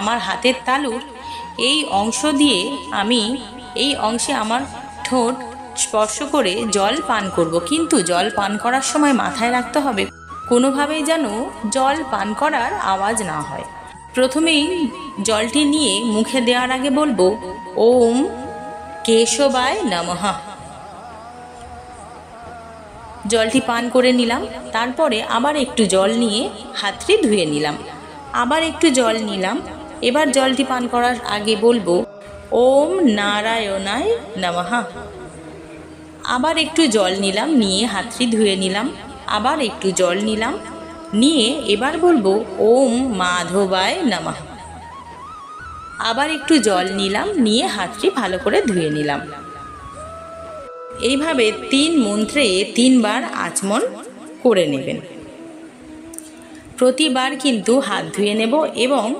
আমার হাতের তালুর এই অংশ দিয়ে আমি এই অংশে আমার ঠোঁট স্পর্শ করে জল পান করব। কিন্তু জল পান করার সময় মাথায় রাখতে হবে, কোনোভাবেই যেন জল পান করার আওয়াজ না হয়। প্রথমেই জলটি নিয়ে মুখে দেওয়ার আগে বলব, ওম কেশবায় নমহা জলটি পান করে নিলাম, তারপরে আবার একটু জল নিয়ে হাতটি ধুয়ে নিলাম। আবার একটু জল নিলাম এবার জলটি পান করার আগে বলব, ওম নারায়ণায় নমঃ। আবার একটু জল নিলাম, নিয়ে হাতটি ধুয়ে নিলাম, আবার একটু জল নিলাম, নিয়ে এবার বলব, ওম মাধবায় নমঃ। আবার একটু জল নিলাম, নিয়ে হাতটি ভালো করে ধুয়ে নিলাম। এইভাবে তিন মন্ত্রে তিনবার আচমন করে নেবেন। প্রতিবার কিন্তু হাত ধুয়ে নেব এবং